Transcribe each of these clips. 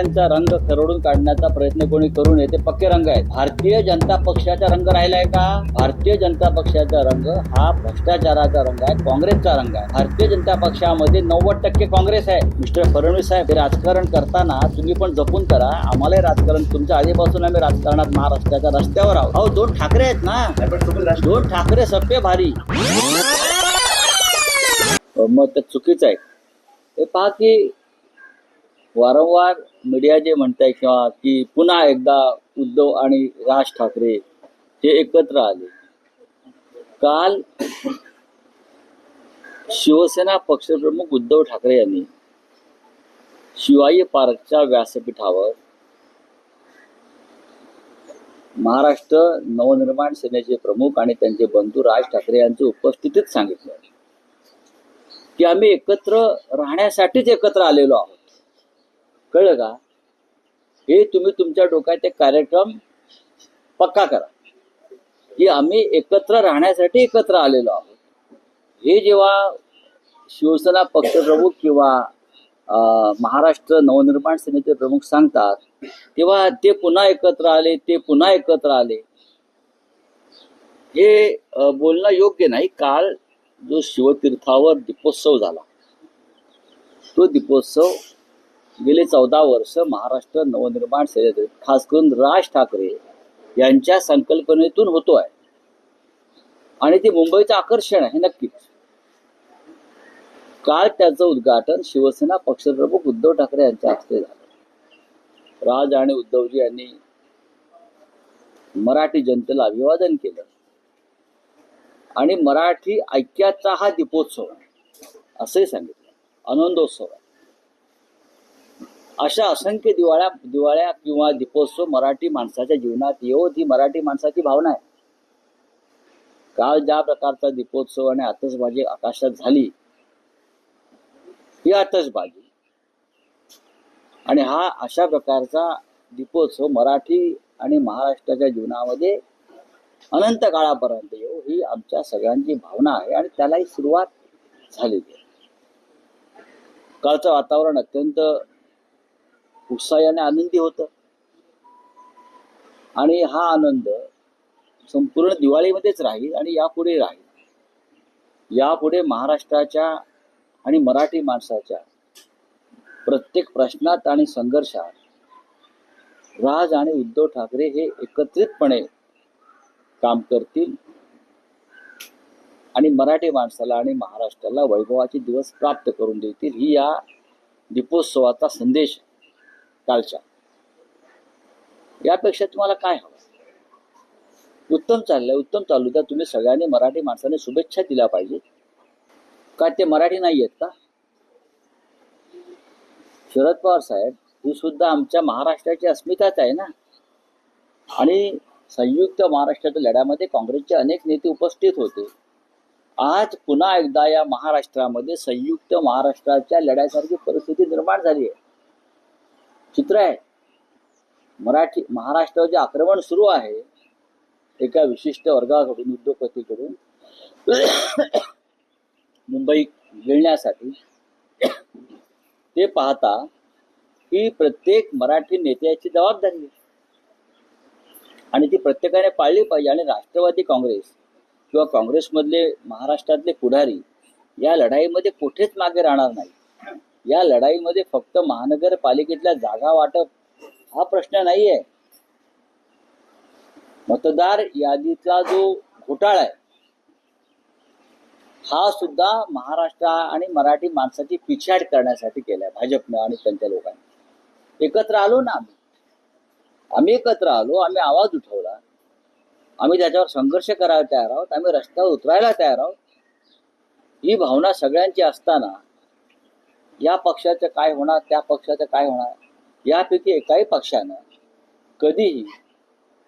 ठाकरेंचा रंग खरडून काढण्याचा प्रयत्न कोणी करू नये ते पक्के रंग आहेत. भारतीय जनता पक्षाचा रंग राहिलाय का? भारतीय जनता पक्षाचा रंग हा भ्रष्टाचाराचा रंग आहे काँग्रेसचा रंग आहे. भारतीय जनता पक्षामध्ये नव्वद टक्के काँग्रेस आहे. मिस्टर फडणवीस साहेब हे राजकारण करताना तुम्ही पण जपून करा. आम्हालाही राजकारण तुमच्या आधीपासून आम्ही राजकारणात महाराष्ट्राच्या रस्त्यावर आहोत. अहो दोन ठाकरे आहेत ना? दोन ठाकरे सभ्य भारी. मग ते चुकीचं आहे. ते पहा की वारंवार मीडिया जे म्हणताय किंवा की पुन्हा एकदा उद्धव आणि राज ठाकरे हे एकत्र आले. काल शिवसेना पक्षप्रमुख उद्धव ठाकरे यांनी शिवाई पार्कच्या व्यासपीठावर महाराष्ट्र नवनिर्माण सेनेचे प्रमुख आणि त्यांचे बंधू राज ठाकरे यांच्या उपस्थितीत सांगितलं. की आम्ही एकत्र राहण्यासाठीच एकत्र आलेलो आहोत. कळलं का? हे तुम्ही तुमच्या डोक्यात एक कार्यक्रम पक्का करा. की आम्ही एकत्र राहण्यासाठी एकत्र आलेलो आहोत. हे जेव्हा शिवसेना पक्षप्रमुख किंवा अं, महाराष्ट्र नवनिर्माण सेनेचे प्रमुख सांगतात तेव्हा ते पुन्हा एकत्र आले ते पुन्हा एकत्र आले. हे बोलणं योग्य नाही. काल जो शिवतीर्थावर दीपोत्सव झाला तो दीपोत्सव गेले चौदा वर्ष महाराष्ट्र नवनिर्माण सेनेत खास करून राज ठाकरे यांच्या संकल्पनेतून होतो आहे आणि ते मुंबईचं आकर्षण आहे नक्कीच. काल त्याचं उद्घाटन शिवसेना पक्षप्रमुख उद्धव ठाकरे यांच्या हस्ते झालं. राज आणि उद्धवजी यांनी मराठी जनतेला अभिवादन केलं. आणि मराठी ऐक्याचा हा दीपोत्सव आहे असंही सांगितलं. आनंदोत्सव आहे. अशा असंख्य दिवाळ्या दिवाळ्या किंवा दीपोत्सव मराठी माणसाच्या जीवनात येवत ही मराठी माणसाची भावना आहे. काल ज्या प्रकारचा दीपोत्सव आणि आतषबाजी आकाशात झाली ही आतषबाजी. आणि हा अशा प्रकारचा दीपोत्सव मराठी आणि महाराष्ट्राच्या जीवनामध्ये अनंत काळापर्यंत येऊ ही आमच्या सगळ्यांची भावना आहे आणि त्यालाही सुरुवात झालेली आहे. कालचं वातावरण अत्यंत उत्साहाने आनंदी होतं. आणि हा आनंद संपूर्ण दिवाळीमध्येच राहील आणि यापुढे राहील. यापुढे महाराष्ट्राच्या आणि मराठी माणसाच्या प्रत्येक प्रश्नात आणि संघर्षात राज आणि उद्धव ठाकरे हे एकत्रितपणे काम करतील आणि मराठी माणसाला आणि महाराष्ट्राला वैभवाचे दिवस प्राप्त करून देतील. ही या दीपोत्सवाचा संदेश आहे. कालच्या. यापेक्षा तुम्हाला काय हवं? उत्तम चाललंय उत्तम चालू तर तुम्ही सगळ्यांनी मराठी माणसाने शुभेच्छा दिल्या पाहिजे का ते मराठी नाही आहेत का? शरद पवार साहेब ही सुद्धा आमच्या महाराष्ट्राची अस्मिताच आहे ना? आणि संयुक्त महाराष्ट्राच्या लढ्यामध्ये काँग्रेसचे अनेक नेते उपस्थित होते. आज पुन्हा एकदा या महाराष्ट्रामध्ये संयुक्त महाराष्ट्राच्या लढ्यासारखी परिस्थिती निर्माण झाली आहे. चित्र आहे. मराठी महाराष्ट्रावर जे आक्रमण सुरू आहे एका विशिष्ट वर्गाकडून उद्योगपतीकडून मुंबई गिळण्यासाठी ते पाहता ही प्रत्येक मराठी नेत्याची जबाबदारी आहे. आणि ती प्रत्येकाने पाळली पाहिजे. आणि राष्ट्रवादी काँग्रेस किंवा काँग्रेसमधले महाराष्ट्रातले पुढारी या लढाईमध्ये कुठेच मागे राहणार नाही या लढाईमध्ये फक्त महानगरपालिकेतल्या जागा वाटप हा प्रश्न नाही आहे मतदार यादीचा जो घोटाळा आहे हा सुद्धा महाराष्ट्र आणि मराठी माणसाची पिछाड करण्यासाठी केलाय भाजपनं आणि त्यांच्या लोकांनी. एकत्र आलो ना आम्ही. आम्ही एकत्र आलो आम्ही आवाज उठवला. आम्ही त्याच्यावर संघर्ष करायला तयार आहोत आम्ही रस्त्यावर उतरायला तयार आहोत. ही भावना सगळ्यांची असताना या पक्षाचं काय होणार त्या पक्षाचं काय होणार? यापैकी एकाही पक्षानं कधीही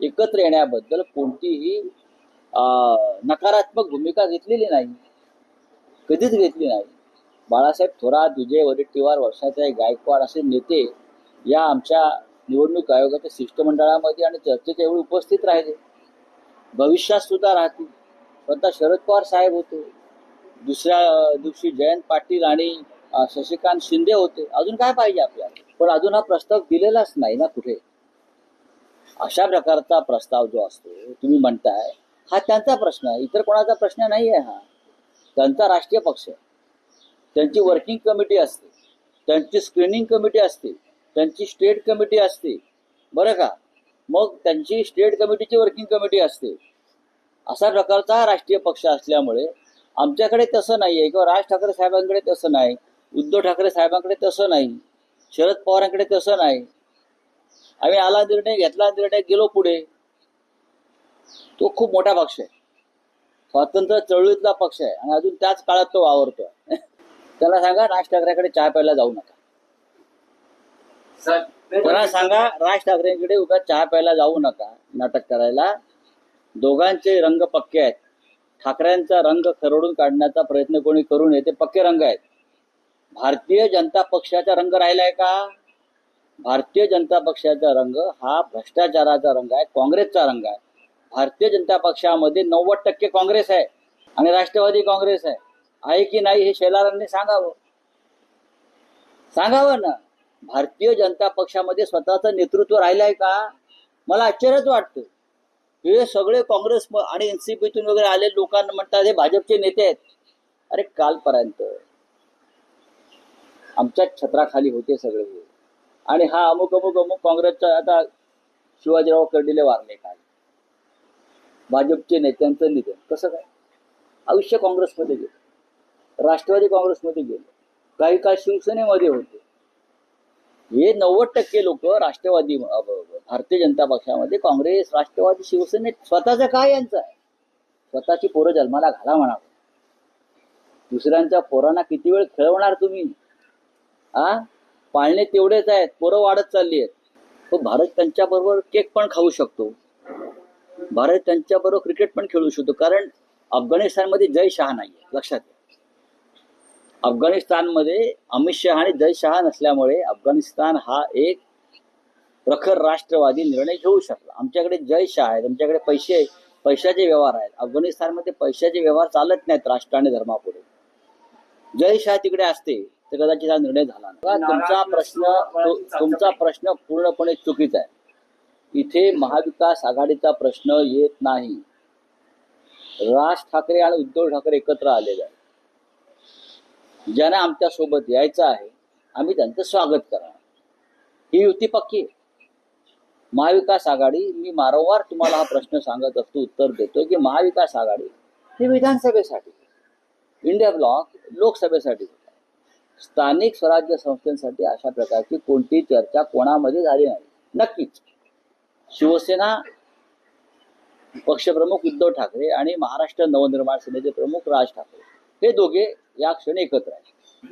एकत्र येण्याबद्दल कोणतीही नकारात्मक भूमिका घेतलेली नाही. कधीच घेतली नाही. बाळासाहेब थोरात विजय वडेट्टीवार वर्षाचे गायकवाड असे नेते या आमच्या निवडणूक आयोगाच्या शिष्टमंडळामध्ये आणि चर्चेच्या वेळी उपस्थित राहिले. भविष्यात सुद्धा राहतील. स्वतः शरद पवार साहेब होते. दुसऱ्या दिवशी जयंत पाटील आणि शशिकांत शिंदे होते. अजून काय पाहिजे आपल्याला? पण अजून हा प्रस्ताव दिलेलाच नाही ना कुठे? अशा प्रकारचा प्रस्ताव जो असतो तुम्ही म्हणताय हा त्यांचा प्रश्न आहे. इतर कोणाचा प्रश्न नाही आहे हा. त्यांचा राष्ट्रीय पक्ष आहे. त्यांची वर्किंग कमिटी असते. त्यांची स्क्रीनिंग कमिटी असते. त्यांची स्टेट कमिटी असते. बरं का? मग त्यांची स्टेट कमिटीची वर्किंग कमिटी असते. अशा प्रकारचा हा राष्ट्रीय पक्ष असल्यामुळे आमच्याकडे तसं नाही आहे किंवा राज ठाकरे साहेबांकडे तसं नाही. उद्धव ठाकरे साहेबांकडे तसं नाही. शरद पवारांकडे तसं नाही. आम्ही आला निर्णय घेतला निर्णय गेलो पुढे. तो खूप मोठा पक्ष आहे. स्वातंत्र्य चळवळीतला पक्ष आहे आणि अजून त्याच काळात तो वावरतोय. त्याला सांगा राज ठाकरेकडे चहा प्यायला जाऊ नका. त्याला सांगा राज ठाकरेंकडे उगा चहा प्यायला जाऊ नका नाटक करायला. दोघांचे रंग पक्के आहेत. ठाकरेंचा रंग खरडून काढण्याचा प्रयत्न कोणी करू नये ते पक्के रंग आहेत. भारतीय जनता पक्षाचा रंग राहिलाय का? भारतीय जनता पक्षाचा रंग हा भ्रष्टाचाराचा रंग आहे काँग्रेसचा रंग आहे. भारतीय जनता पक्षामध्ये नव्वद टक्के काँग्रेस आहे आणि राष्ट्रवादी काँग्रेस आहे. आहे की नाही हे शेलारांनी सांगावं? सांगावं ना. भारतीय जनता पक्षामध्ये स्वतःचं नेतृत्व राहिलं आहे का? मला आश्चर्यच वाटतं. हे सगळे काँग्रेस आणि एनसीपीतून वगैरे आले लोकांना म्हणतात हे भाजपचे नेते आहेत. अरे कालपर्यंत. आमच्या छत्राखाली होते सगळे. हे. आणि हा अमुक अमुक अमुक काँग्रेसचा आता शिवाजीराव कर्डिले वारले काय? भाजपचे नेत्यांचं निधन. कसं काय? आयुष्य काँग्रेसमध्ये गेलं. राष्ट्रवादी काँग्रेसमध्ये गेले. काही काळ शिवसेनेमध्ये होते. हे नव्वद टक्के लोक राष्ट्रवादी भारतीय जनता पक्षामध्ये काँग्रेस राष्ट्रवादी शिवसेनेत स्वतःचं काय यांचं आहे? स्वतःची पोरं जन्माला घाला म्हणावं दुसऱ्यांच्या पोरांना किती वेळ खेळवणार तुम्ही? आ? पाळणे तेवढेच आहेत पोरं वाढत चालली आहेत तो हो, भारत त्यांच्याबरोबर केक पण खाऊ शकतो. भारत त्यांच्या बरोबर क्रिकेट पण खेळू शकतो कारण अफगाणिस्तानमध्ये जय शहा नाही आहे लक्षात घ्या. अफगाणिस्तानमध्ये अमित शहा आणि जय शहा नसल्यामुळे अफगाणिस्तान हा एक प्रखर राष्ट्रवादी निर्णय घेऊ शकला. आमच्याकडे जय शहा आहेत आमच्याकडे पैसे पैशाचे व्यवहार आहेत. अफगाणिस्तानमध्ये पैशाचे व्यवहार चालत नाहीत राष्ट्र आणि धर्मापुढे. जय शहा तिकडे असते. तर कदाचित हा निर्णय झाला नाही. तुमचा प्रश्न तु- तुमचा प्रश्न पूर्णपणे चुकीचा आहे इथे महाविकास आघाडीचा प्रश्न येत नाही राज ठाकरे आणि उद्धव ठाकरे एकत्र आलेले आहेत ज्यांना आमच्यासोबत यायचं आहे आम्ही त्यांचं स्वागत करणार ही युती पक्की आहे. महाविकास आघाडी मी वारंवार तुम्हाला हा प्रश्न सांगत असतो उत्तर देतो की महाविकास आघाडी ही विधानसभेसाठी इंडिया ब्लॉक लोकसभेसाठी. स्थानिक स्वराज्य संस्थांसाठी अशा प्रकारची कोणतीही चर्चा कोणामध्ये झाली नाही. नक्कीच. शिवसेना पक्षप्रमुख उद्धव ठाकरे आणि महाराष्ट्र नवनिर्माण सेनेचे प्रमुख राज ठाकरे हे दोघे या क्षणी एकत्र आहेत.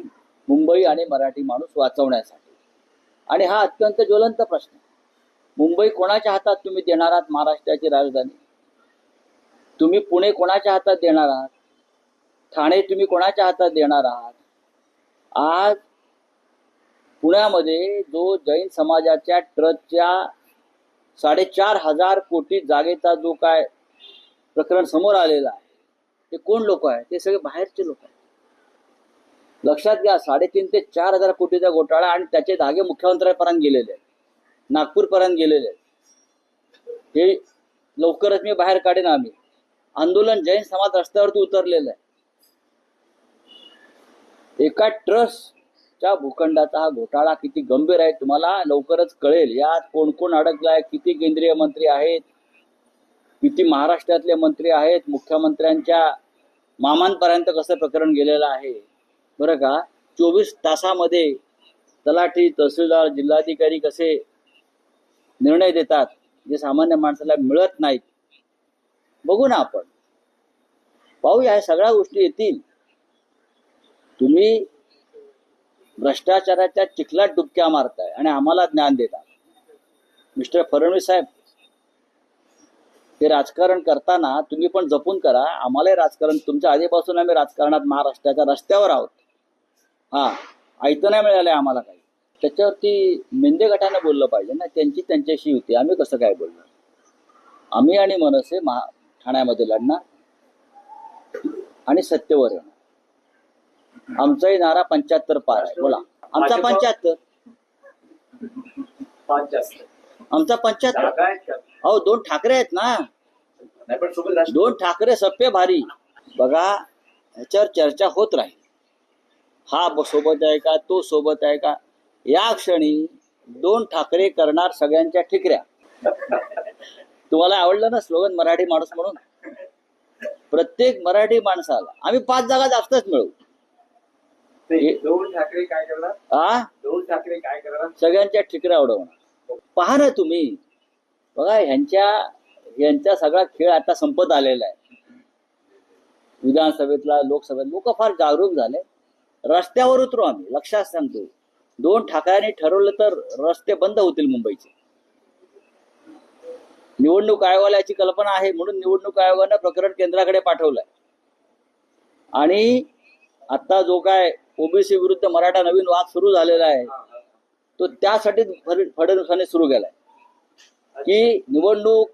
मुंबई आणि मराठी माणूस वाचवण्यासाठी. आणि हा अत्यंत ज्वलंत प्रश्न आहे. मुंबई कोणाच्या हातात तुम्ही देणार आहात महाराष्ट्राची राजधानी? तुम्ही पुणे कोणाच्या हातात देणार आहात? ठाणे तुम्ही कोणाच्या हातात देणार आहात? आज पुण्यामध्ये जो जैन समाजाच्या ट्रस्टच्या साडेचार हजार कोटी जागेचा जो काय प्रकरण समोर आलेला आहे ते कोण लोक आहे ते सगळे बाहेरचे लोक आहेत. लक्षात घ्या साडेतीन ते चार हजार कोटीचा घोटाळा आणि त्याचे धागे मुख्यमंत्र्यांपर्यंत गेलेले आहेत. नागपूरपर्यंत गेलेले आहेत. हे लवकरच मी बाहेर काढेन आम्ही. आंदोलन जैन समाज रस्त्यावरती उतरलेलं आहे. एका ट्रस्टच्या भूखंडाचा हा घोटाळा किती गंभीर आहे तुम्हाला लवकरच कळेल. यात कोण कोण अडकलाय किती केंद्रीय मंत्री आहेत किती महाराष्ट्रातले मंत्री आहेत मुख्यमंत्र्यांच्या मामांपर्यंत कसं प्रकरण गेलेलं आहे? बरं का? चोवीस तासामध्ये तलाठी तहसीलदार जिल्हाधिकारी कसे निर्णय देतात जे सामान्य माणसाला मिळत नाहीत? बघू ना आपण. पाहूया ह्या सगळ्या गोष्टी येतील. तुम्ही भ्रष्टाचाराच्या चिखलात डुबक्या मारताय आणि आम्हाला ज्ञान देता. मिस्टर फडणवीस साहेब हे राजकारण करताना तुम्ही पण जपून करा. आम्हालाही राजकारण तुमच्या आधीपासून आम्ही राजकारणात महाराष्ट्राच्या रस्त्यावर आहोत. हा ऐकतं नाही मिळालंय आम्हाला काही. त्याच्यावरती मेंदे गटाने बोललं पाहिजे ना. त्यांची त्यांच्याशी होती आम्ही कसं काय बोलणार? आम्ही आणि मनसे महा ठाण्यामध्ये लढणार आणि सत्तेवर येणार. आमचाही नारा पंच्याहत्तर पार आहे. बोला. आमचा पंच्याहत्तर. पाच जास्त आमचा पंच्याहत्तर? अहो दोन ठाकरे आहेत ना. दोन ठाकरे सप्पे भारी. बघा ह्याच्यावर चर्चा होत राहील. हा सोबत आहे का तो सोबत आहे का? या क्षणी दोन ठाकरे करणार सगळ्यांच्या ठिकऱ्या. तुम्हाला आवडलं ना स्लोगन मराठी माणूस म्हणून? प्रत्येक मराठी माणसाला. आम्ही पाच जागा जास्तच मिळवू. दोन ठाकरे काय करणार? हा दोन ठाकरे काय करणार? सगळ्यांच्या ठिकऱ्या उडवणार. पहा ना तुम्ही. बघा ह्यांच्या यांचा सगळा खेळ आता संपत आलेला आहे. विधानसभेतला लोकसभेत लोक फार जागरूक झाले. रस्त्यावर उतरू आम्ही लक्षात सांगतो. दोन ठाकऱ्यांनी ठरवलं तर रस्ते बंद होतील मुंबईचे. निवडणूक आयोगाला याची कल्पना आहे म्हणून निवडणूक आयोगानं प्रकरण केंद्राकडे पाठवलंय. आणि आता जो काय ओबीसी विरुद्ध मराठा नवीन वाद सुरू झालेला आहे. तो त्यासाठी फडणवीसांनी सुरू केलाय. की निवडणूक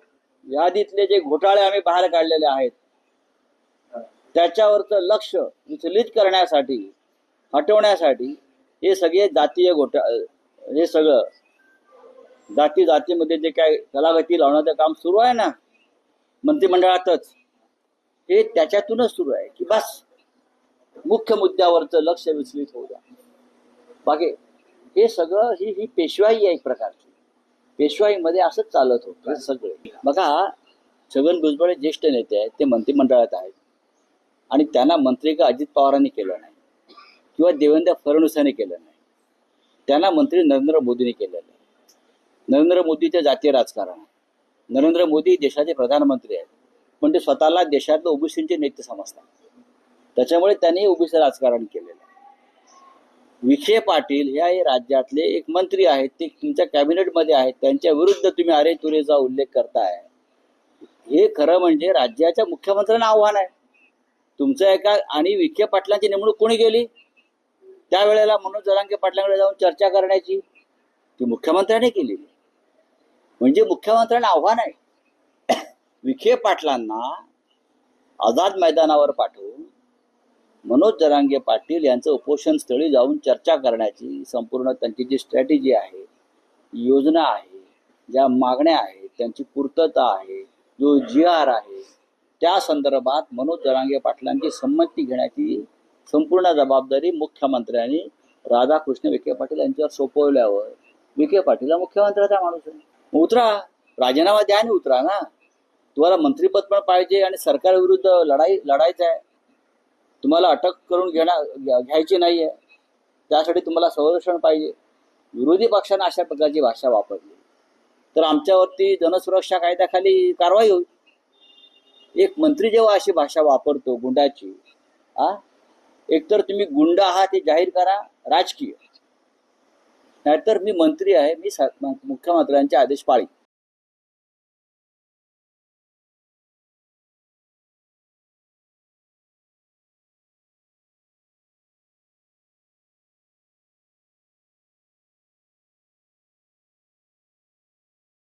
यादीतले जे घोटाळे आम्ही बाहेर काढलेले आहेत त्याच्यावरचं लक्ष विचलित करण्यासाठी हटवण्यासाठी हे सगळे जातीय घोटा हे सगळं जाती जातीमध्ये जे काय कलागती लावण्याचं काम सुरू आहे ना मंत्रिमंडळातच हे त्याच्यातूनच सुरू आहे. की बस. मुख्य मुद्द्यावरचं लक्ष विचलित होऊ द्या. बाकी हे सगळं ही ही पेशवाई आहे एक प्रकारची. पेशवाईमध्ये असंच चालत होतं सगळे. बघा छगन भुजबळ हे ज्येष्ठ नेते आहेत ते मंत्रिमंडळात आहेत. आणि त्यांना मंत्री का अजित पवारांनी केलं नाही. किंवा देवेंद्र फडणवीसांनी केलं नाही. त्यांना मंत्री नरेंद्र मोदींनी केलेलं आहे नरेंद्र मोदीचे जातीय राजकारण आहे. नरेंद्र मोदी देशाचे प्रधानमंत्री आहेत. पण ते स्वतःला देशातलं ओबीसींचे नेते समजतात. त्याच्यामुळे त्यांनी ओबीसी राजकारण केलेलं आहे. विखे पाटील ह्या हे राज्यातले एक मंत्री आहेत ते तुमच्या कॅबिनेटमध्ये आहेत त्यांच्या विरुद्ध तुम्ही अरे तुरेचा उल्लेख करताय. हे खरं म्हणजे राज्याच्या मुख्यमंत्र्यांना आव्हान आहे. तुमचं एका आणि विखे पाटलांची नेमणूक कोणी केली? त्यावेळेला मनोज जरांगे पाटलांकडे जाऊन चर्चा करण्याची ती मुख्यमंत्र्यांनी केली म्हणजे मुख्यमंत्र्यांना आव्हान आहे. विखे पाटलांना आझाद मैदानावर पाठवून मनोज जरांगे पाटील यांचं उपोषण स्थळी जाऊन चर्चा करण्याची संपूर्ण त्यांची जी स्ट्रॅटेजी आहे योजना आहे ज्या मागण्या आहेत त्यांची पूर्तता आहे जो जी आर आहे त्या संदर्भात मनोज जरांगे पाटलांची संमती घेण्याची संपूर्ण जबाबदारी मुख्यमंत्र्यांनी राधाकृष्ण विखे पाटील यांच्यावर सोपवल्यावर विखे पाटील हा मुख्यमंत्र्याचा माणूस आहे. उतरा राजीनामा द्या आणि उतरा ना. तुम्हाला मंत्रीपद पण पाहिजे आणि सरकारविरुद्ध लढाई लढायचं आहे. तुम्हाला अटक करून घेणार घ्यायची घ्यायची नाहीये. त्यासाठी तुम्हाला संरक्षण पाहिजे. विरोधी पक्षानं अशा प्रकारची भाषा वापरली. तर आमच्यावरती जनसुरक्षा कायद्याखाली कारवाई होईल. एक मंत्री जेव्हा अशी भाषा वापरतो गुंडाची आ एकतर तुम्ही गुंड आहात हे जाहीर करा राजकीय. नाहीतर मी मंत्री आहे मी मुख्यमंत्र्यांचे आदेश पाळी